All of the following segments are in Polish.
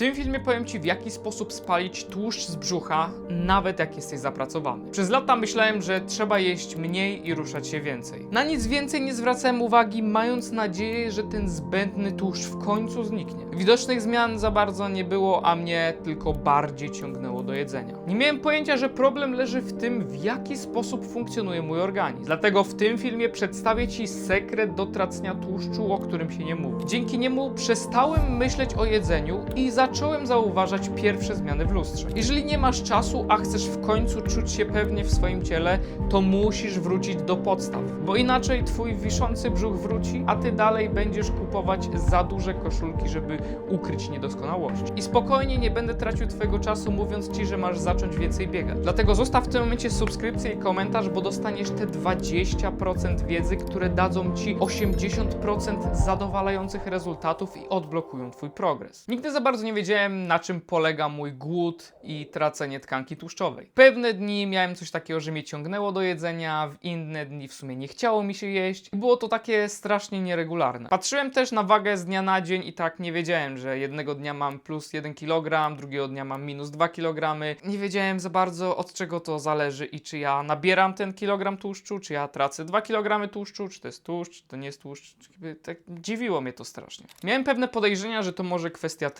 tym filmie powiem Ci, w jaki sposób spalić tłuszcz z brzucha, nawet jak jesteś zapracowany. Przez lata myślałem, że trzeba jeść mniej i ruszać się więcej. Na nic więcej nie zwracałem uwagi, mając nadzieję, że ten zbędny tłuszcz w końcu zniknie. Widocznych zmian za bardzo nie było, a mnie tylko bardziej ciągnęło do jedzenia. Nie miałem pojęcia, że problem leży w tym, w jaki sposób funkcjonuje mój organizm. Dlatego w tym filmie przedstawię Ci sekret do tracenia tłuszczu, o którym się nie mówi. Dzięki niemu przestałem myśleć o jedzeniu i zacząłem zauważać pierwsze zmiany w lustrze. Jeżeli nie masz czasu, a chcesz w końcu czuć się pewnie w swoim ciele, to musisz wrócić do podstaw, bo inaczej twój wiszący brzuch wróci, a ty dalej będziesz kupować za duże koszulki, żeby ukryć niedoskonałości. I spokojnie nie będę tracił twojego czasu mówiąc ci, że masz zacząć więcej biegać. Dlatego zostaw w tym momencie subskrypcję i komentarz, bo dostaniesz te 20% wiedzy, które dadzą ci 80% zadowalających rezultatów i odblokują twój progres. Nigdy za bardzo nie wiedziałem, na czym polega mój głód i tracenie tkanki tłuszczowej. Pewne dni miałem coś takiego, że mnie ciągnęło do jedzenia, w inne dni w sumie nie chciało mi się jeść. Było to takie strasznie nieregularne. Patrzyłem też na wagę z dnia na dzień i tak nie wiedziałem, że jednego dnia mam plus 1 kg, drugiego dnia mam minus 2 kg. Nie wiedziałem za bardzo od czego to zależy i czy ja nabieram ten kilogram tłuszczu, czy ja tracę 2 kg tłuszczu, czy to jest tłuszcz, czy to nie jest tłuszcz. Tak dziwiło mnie to strasznie. Miałem pewne podejrzenia, że to może kwestia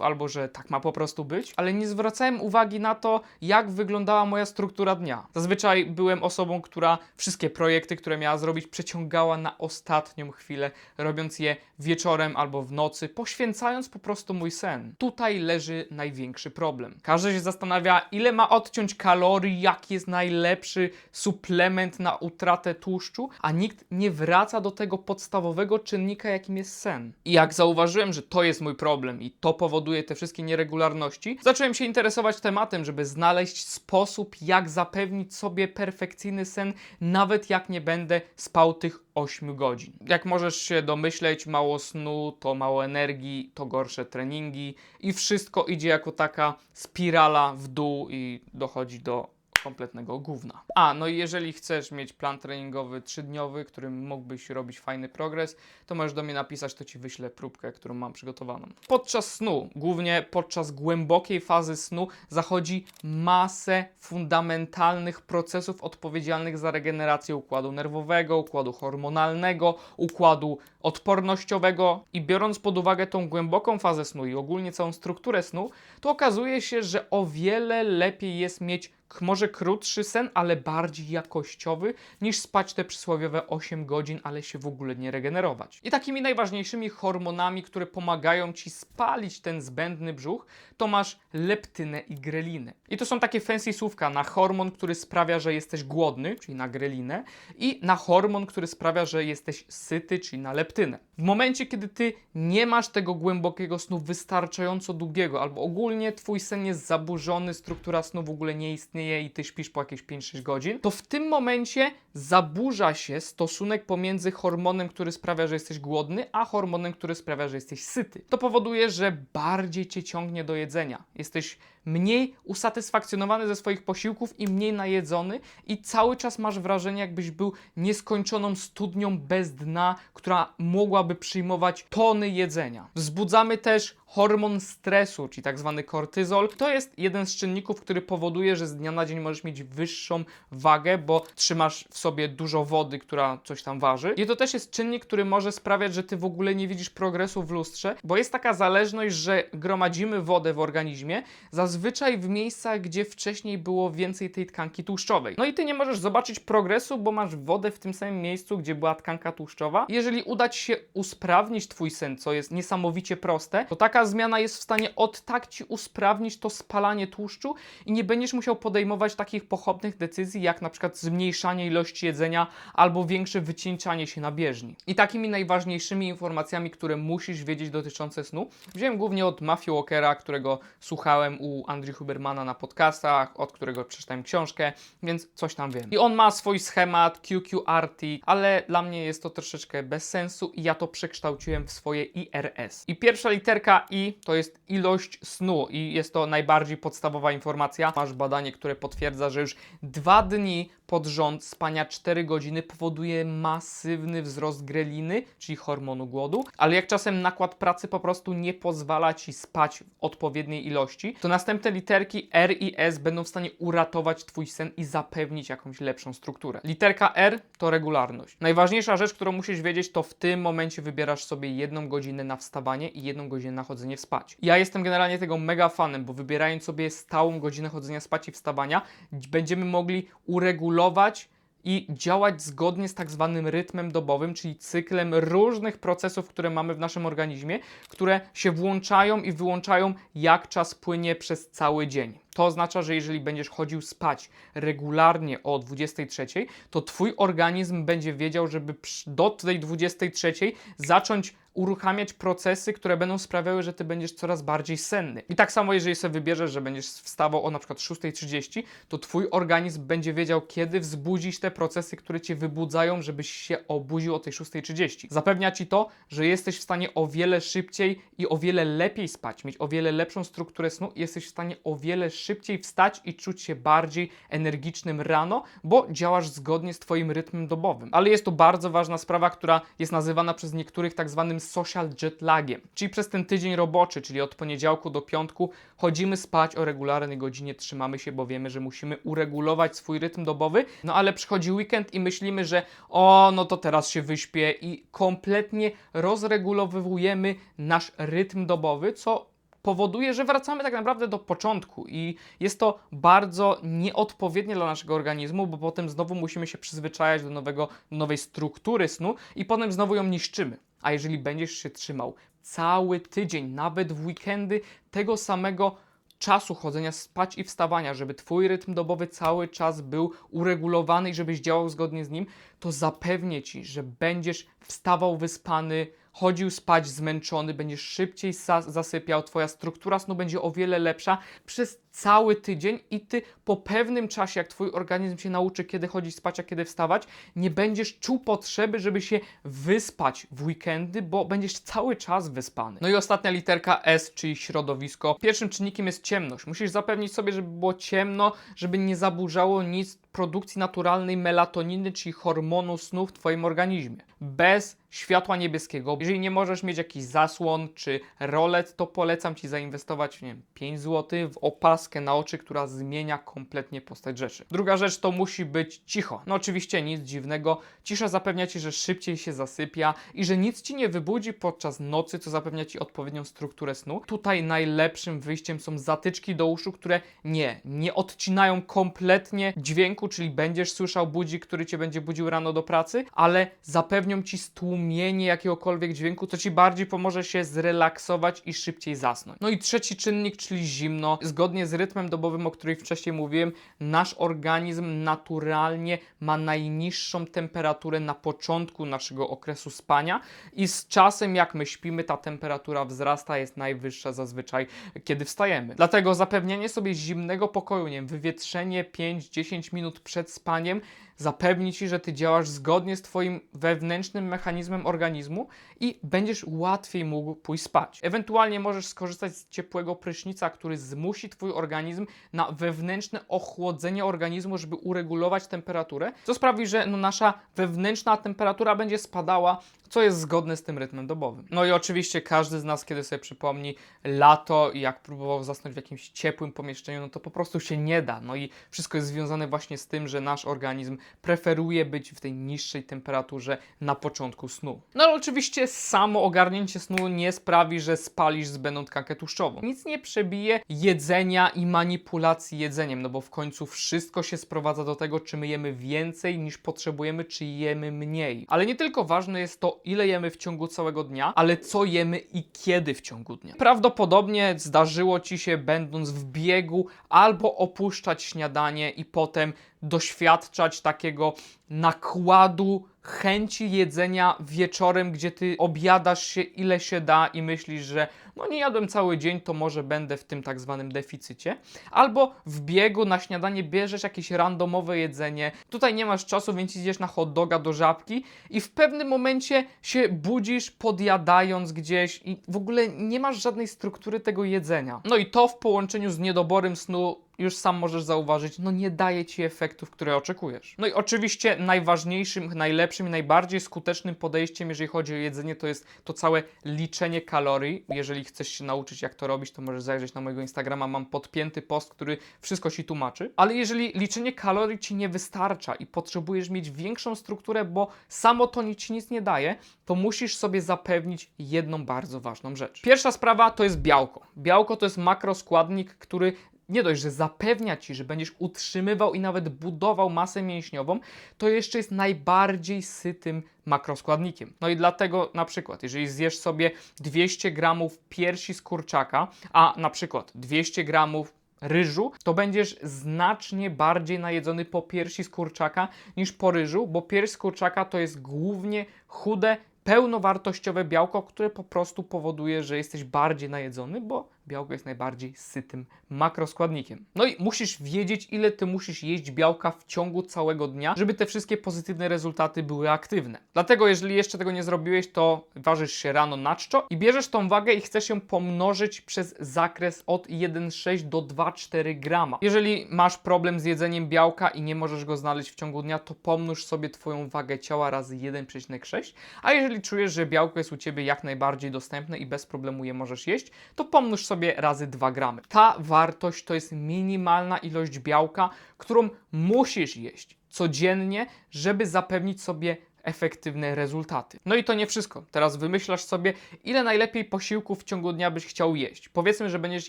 albo że tak ma po prostu być, ale nie zwracałem uwagi na to, jak wyglądała moja struktura dnia. Zazwyczaj byłem osobą, która wszystkie projekty, które miała zrobić, przeciągała na ostatnią chwilę, robiąc je wieczorem albo w nocy, poświęcając po prostu mój sen. Tutaj leży największy problem. Każdy się zastanawia, ile ma odciąć kalorii, jaki jest najlepszy suplement na utratę tłuszczu, a nikt nie wraca do tego podstawowego czynnika, jakim jest sen. I jak zauważyłem, że to jest mój problem i to powoduje te wszystkie nieregularności, zacząłem się interesować tematem, żeby znaleźć sposób, jak zapewnić sobie perfekcyjny sen, nawet jak nie będę spał tych 8 godzin. Jak możesz się domyśleć, mało snu to mało energii, to gorsze treningi i wszystko idzie jako taka spirala w dół i dochodzi do kompletnego gówna. A, no i jeżeli chcesz mieć plan treningowy trzydniowy, którym mógłbyś robić fajny progres, to możesz do mnie napisać, to ci wyślę próbkę, którą mam przygotowaną. Podczas snu, głównie podczas głębokiej fazy snu, zachodzi masę fundamentalnych procesów odpowiedzialnych za regenerację układu nerwowego, układu hormonalnego, układu odpornościowego i biorąc pod uwagę tą głęboką fazę snu i ogólnie całą strukturę snu, to okazuje się, że o wiele lepiej jest mieć może krótszy sen, ale bardziej jakościowy, niż spać te przysłowiowe 8 godzin, ale się w ogóle nie regenerować. I takimi najważniejszymi hormonami, które pomagają ci spalić ten zbędny brzuch, to masz leptynę i grelinę. I to są takie fancy słówka na hormon, który sprawia, że jesteś głodny, czyli na grelinę, i na hormon, który sprawia, że jesteś syty, czyli na leptynę. W momencie, kiedy ty nie masz tego głębokiego snu wystarczająco długiego, albo ogólnie twój sen jest zaburzony, struktura snu w ogóle nie istnieje i ty śpisz po jakieś 5-6 godzin, to w tym momencie zaburza się stosunek pomiędzy hormonem, który sprawia, że jesteś głodny, a hormonem, który sprawia, że jesteś syty. To powoduje, że bardziej cię ciągnie do jedzenia. Jesteś mniej usatysfakcjonowany ze swoich posiłków i mniej najedzony i cały czas masz wrażenie, jakbyś był nieskończoną studnią bez dna, która mogłaby przyjmować tony jedzenia. Wzbudzamy też hormon stresu, czyli tak zwany kortyzol. To jest jeden z czynników, który powoduje, że z dnia na dzień możesz mieć wyższą wagę, bo trzymasz w sobie dużo wody, która coś tam waży. I to też jest czynnik, który może sprawiać, że ty w ogóle nie widzisz progresu w lustrze, bo jest taka zależność, że gromadzimy wodę w organizmie, zazwyczaj w miejscach, gdzie wcześniej było więcej tej tkanki tłuszczowej. No i ty nie możesz zobaczyć progresu, bo masz wodę w tym samym miejscu, gdzie była tkanka tłuszczowa. Jeżeli uda ci się usprawnić twój sen, co jest niesamowicie proste, to taka zmiana jest w stanie od tak ci usprawnić to spalanie tłuszczu i nie będziesz musiał podejmować takich pochopnych decyzji, jak na przykład zmniejszanie ilości jedzenia albo większe wycieńczanie się na bieżni. I takimi najważniejszymi informacjami, które musisz wiedzieć dotyczące snu, wziąłem głównie od Matthew Walkera, którego słuchałem u Andrew Hubermana na podcastach, od którego przeczytałem książkę, więc coś tam wiem. I on ma swój schemat QQRT, ale dla mnie jest to troszeczkę bez sensu i ja to przekształciłem w swoje IRS. I pierwsza literka I to jest ilość snu i jest to najbardziej podstawowa informacja. Masz badanie, które potwierdza, że już dwa dni pod rząd spania 4 godziny powoduje masywny wzrost greliny, czyli hormonu głodu, ale jak czasem nakład pracy po prostu nie pozwala ci spać w odpowiedniej ilości, to następne literki R i S będą w stanie uratować twój sen i zapewnić jakąś lepszą strukturę. Literka R to regularność. Najważniejsza rzecz, którą musisz wiedzieć, to w tym momencie wybierasz sobie jedną godzinę na wstawanie i jedną godzinę na chodzenie spać. Ja jestem generalnie tego mega fanem, bo wybierając sobie stałą godzinę chodzenia spać i wstawania, będziemy mogli uregulować i działać zgodnie z tak zwanym rytmem dobowym, czyli cyklem różnych procesów, które mamy w naszym organizmie, które się włączają i wyłączają, jak czas płynie przez cały dzień. To oznacza, że jeżeli będziesz chodził spać regularnie o 23, to twój organizm będzie wiedział, żeby do tej 23 zacząć uruchamiać procesy, które będą sprawiały, że ty będziesz coraz bardziej senny. I tak samo, jeżeli sobie wybierzesz, że będziesz wstawał o na przykład 6.30, to twój organizm będzie wiedział, kiedy wzbudzić te procesy, które cię wybudzają, żebyś się obudził o tej 6.30. Zapewnia ci to, że jesteś w stanie o wiele szybciej i o wiele lepiej spać, mieć o wiele lepszą strukturę snu i jesteś w stanie o wiele szybciej wstać i czuć się bardziej energicznym rano, bo działasz zgodnie z twoim rytmem dobowym. Ale jest tu bardzo ważna sprawa, która jest nazywana przez niektórych tak zwanym social jet lagiem. Czyli przez ten tydzień roboczy, czyli od poniedziałku do piątku, chodzimy spać o regularnej godzinie, trzymamy się, bo wiemy, że musimy uregulować swój rytm dobowy, no ale przychodzi weekend i myślimy, że o, no to teraz się wyśpię i kompletnie rozregulowujemy nasz rytm dobowy, co powoduje, że wracamy tak naprawdę do początku i jest to bardzo nieodpowiednie dla naszego organizmu, bo potem znowu musimy się przyzwyczajać do nowego, nowej struktury snu i potem znowu ją niszczymy. A jeżeli będziesz się trzymał cały tydzień, nawet w weekendy, tego samego czasu chodzenia spać i wstawania, żeby twój rytm dobowy cały czas był uregulowany i żebyś działał zgodnie z nim, to zapewnię ci, że będziesz wstawał wyspany, chodził spać zmęczony, będziesz szybciej zasypiał, twoja struktura snu będzie o wiele lepsza. Przez cały tydzień i ty po pewnym czasie, jak twój organizm się nauczy, kiedy chodzić spać, a kiedy wstawać, nie będziesz czuł potrzeby, żeby się wyspać w weekendy, bo będziesz cały czas wyspany. No i ostatnia literka S, czyli środowisko. Pierwszym czynnikiem jest ciemność. Musisz zapewnić sobie, żeby było ciemno, żeby nie zaburzało nic produkcji naturalnej melatoniny, czyli hormonu snu w Twoim organizmie. Bez światła niebieskiego, jeżeli nie możesz mieć jakichś zasłon czy rolet, to polecam Ci zainwestować, nie wiem, 5 zł w opaskę na oczy, która zmienia kompletnie postać rzeczy. Druga rzecz to musi być cicho. No oczywiście nic dziwnego. Cisza zapewnia Ci, że szybciej się zasypia i że nic Ci nie wybudzi podczas nocy, co zapewnia Ci odpowiednią strukturę snu. Tutaj najlepszym wyjściem są zatyczki do uszu, które nie, nie odcinają kompletnie dźwięku, czyli będziesz słyszał budzik, który Cię będzie budził rano do pracy, ale zapewnią Ci stłumienie jakiegokolwiek dźwięku, co Ci bardziej pomoże się zrelaksować i szybciej zasnąć. No i trzeci czynnik, czyli zimno. Zgodnie z rytmem dobowym, o którym wcześniej mówiłem, nasz organizm naturalnie ma najniższą temperaturę na początku naszego okresu spania i z czasem, jak my śpimy, ta temperatura wzrasta, jest najwyższa zazwyczaj, kiedy wstajemy. Dlatego zapewnienie sobie zimnego pokoju, nie wiem, wywietrzenie 5-10 minut przed spaniem zapewni Ci, że Ty działasz zgodnie z Twoim wewnętrznym mechanizmem organizmu i będziesz łatwiej mógł pójść spać. Ewentualnie możesz skorzystać z ciepłego prysznica, który zmusi Twój organizm na wewnętrzne ochłodzenie organizmu, żeby uregulować temperaturę, co sprawi, że no, nasza wewnętrzna temperatura będzie spadała, co jest zgodne z tym rytmem dobowym. No i oczywiście każdy z nas, kiedy sobie przypomni lato i jak próbował zasnąć w jakimś ciepłym pomieszczeniu, no to po prostu się nie da. No i wszystko jest związane właśnie z tym, że nasz organizm preferuje być w tej niższej temperaturze na początku snu. No ale oczywiście samo ogarnięcie snu nie sprawi, że spalisz zbędną tkankę tłuszczową. Nic nie przebije jedzenia i manipulacji jedzeniem, no bo w końcu wszystko się sprowadza do tego, czy my jemy więcej niż potrzebujemy, czy jemy mniej. Ale nie tylko ważne jest to, ile jemy w ciągu całego dnia, ale co jemy i kiedy w ciągu dnia. Prawdopodobnie zdarzyło Ci się, będąc w biegu, albo opuszczać śniadanie i potem doświadczać takiego nakładu chęci jedzenia wieczorem, gdzie ty objadasz się ile się da i myślisz, że no nie jadłem cały dzień, to może będę w tym tak zwanym deficycie. Albo w biegu na śniadanie bierzesz jakieś randomowe jedzenie. Tutaj nie masz czasu, więc idziesz na hot doga do żabki i w pewnym momencie się budzisz podjadając gdzieś i w ogóle nie masz żadnej struktury tego jedzenia. No i to w połączeniu z niedoborem snu już sam możesz zauważyć, no nie daje ci efektów, które oczekujesz. No i oczywiście najważniejszym, najlepszym i najbardziej skutecznym podejściem, jeżeli chodzi o jedzenie, to jest to całe liczenie kalorii. Jeżeli chcesz się nauczyć, jak to robić, to możesz zajrzeć na mojego Instagrama. Mam podpięty post, który wszystko ci tłumaczy. Ale jeżeli liczenie kalorii ci nie wystarcza i potrzebujesz mieć większą strukturę, bo samo to ci nic nie daje, to musisz sobie zapewnić jedną bardzo ważną rzecz. Pierwsza sprawa to jest białko. Białko to jest makroskładnik, który nie dość, że zapewnia ci, że będziesz utrzymywał i nawet budował masę mięśniową, to jeszcze jest najbardziej sytym makroskładnikiem. No i dlatego na przykład, jeżeli zjesz sobie 200 gramów piersi z kurczaka, a na przykład 200 gramów ryżu, to będziesz znacznie bardziej najedzony po piersi z kurczaka niż po ryżu, bo pierś z kurczaka to jest głównie chude, pełnowartościowe białko, które po prostu powoduje, że jesteś bardziej najedzony, bo białko jest najbardziej sytym makroskładnikiem. No i musisz wiedzieć, ile ty musisz jeść białka w ciągu całego dnia, żeby te wszystkie pozytywne rezultaty były aktywne. Dlatego, jeżeli jeszcze tego nie zrobiłeś, to ważysz się rano na czczo i bierzesz tą wagę i chcesz ją pomnożyć przez zakres od 1,6 do 2,4 grama. Jeżeli masz problem z jedzeniem białka i nie możesz go znaleźć w ciągu dnia, to pomnóż sobie twoją wagę ciała razy 1,6, a jeżeli czujesz, że białko jest u ciebie jak najbardziej dostępne i bez problemu je możesz jeść, to pomnóż sobie razy 2 gramy. Ta wartość to jest minimalna ilość białka, którą musisz jeść codziennie, żeby zapewnić sobie efektywne rezultaty. No i to nie wszystko. Teraz wymyślasz sobie, ile najlepiej posiłków w ciągu dnia byś chciał jeść. Powiedzmy, że będziesz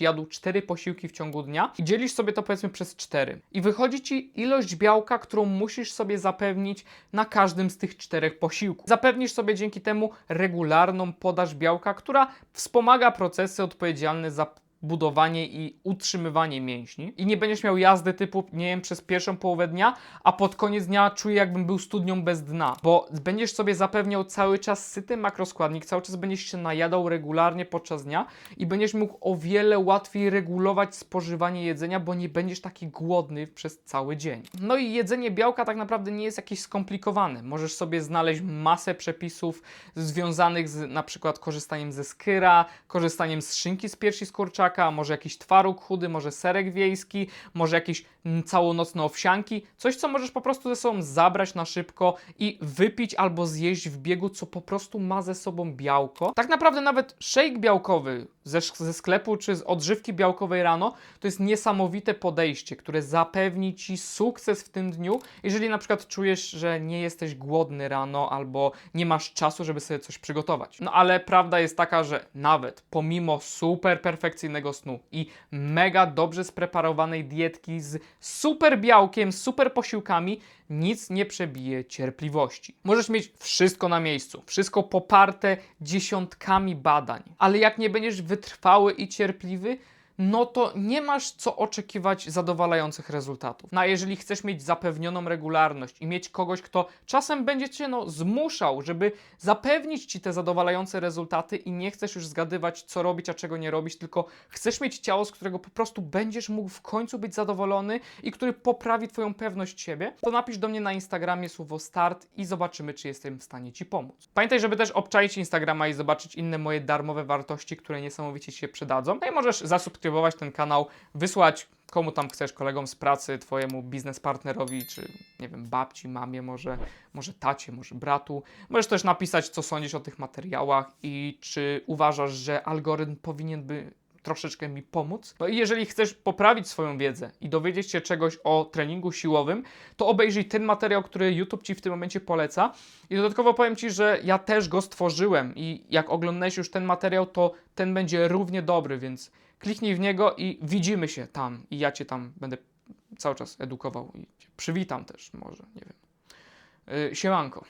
jadł 4 posiłki w ciągu dnia i dzielisz sobie to powiedzmy przez 4. I wychodzi ci ilość białka, którą musisz sobie zapewnić na każdym z tych czterech posiłków. Zapewnisz sobie dzięki temu regularną podaż białka, która wspomaga procesy odpowiedzialne za budowanie i utrzymywanie mięśni i nie będziesz miał jazdy typu, nie wiem, przez pierwszą połowę dnia, a pod koniec dnia czuję jakbym był studnią bez dna, bo będziesz sobie zapewniał cały czas syty makroskładnik, cały czas będziesz się najadał regularnie podczas dnia i będziesz mógł o wiele łatwiej regulować spożywanie jedzenia, bo nie będziesz taki głodny przez cały dzień. No i jedzenie białka tak naprawdę nie jest jakieś skomplikowane. Możesz sobie znaleźć masę przepisów związanych z na przykład korzystaniem ze skyra, korzystaniem z szynki z piersi z może jakiś twaróg chudy, może serek wiejski, może jakieś mm, całonocne owsianki, coś co możesz po prostu ze sobą zabrać na szybko i wypić albo zjeść w biegu, co po prostu ma ze sobą białko. Tak naprawdę nawet shake białkowy ze, ze sklepu czy z odżywki białkowej rano to jest niesamowite podejście, które zapewni Ci sukces w tym dniu, jeżeli na przykład czujesz, że nie jesteś głodny rano albo nie masz czasu, żeby sobie coś przygotować. No ale prawda jest taka, że nawet pomimo super perfekcyjnego snu i mega dobrze spreparowanej dietki z super białkiem, super posiłkami, nic nie przebije cierpliwości. Możesz mieć wszystko na miejscu, wszystko poparte dziesiątkami badań, ale jak nie będziesz wytrwały i cierpliwy, no to nie masz co oczekiwać zadowalających rezultatów. No a jeżeli chcesz mieć zapewnioną regularność i mieć kogoś, kto czasem będzie cię no, zmuszał, żeby zapewnić ci te zadowalające rezultaty i nie chcesz już zgadywać, co robić, a czego nie robić, tylko chcesz mieć ciało, z którego po prostu będziesz mógł w końcu być zadowolony i który poprawi twoją pewność siebie, to napisz do mnie na Instagramie słowo start i zobaczymy, czy jestem w stanie ci pomóc. Pamiętaj, żeby też obczaić Instagrama i zobaczyć inne moje darmowe wartości, które niesamowicie ci się przydadzą. No i możesz zasubskrybować ten kanał, wysłać komu tam chcesz, kolegom z pracy, twojemu biznes partnerowi, czy nie wiem, babci, mamie, może, może tacie, może bratu. Możesz też napisać, co sądzisz o tych materiałach i czy uważasz, że algorytm powinien by troszeczkę mi pomóc. No i jeżeli chcesz poprawić swoją wiedzę i dowiedzieć się czegoś o treningu siłowym, to obejrzyj ten materiał, który YouTube Ci w tym momencie poleca. I dodatkowo powiem Ci, że ja też go stworzyłem i jak oglądałeś już ten materiał, to ten będzie równie dobry, więc kliknij w niego i widzimy się tam i ja Cię tam będę cały czas edukował i Cię przywitam też może, nie wiem. Yy, siemanko.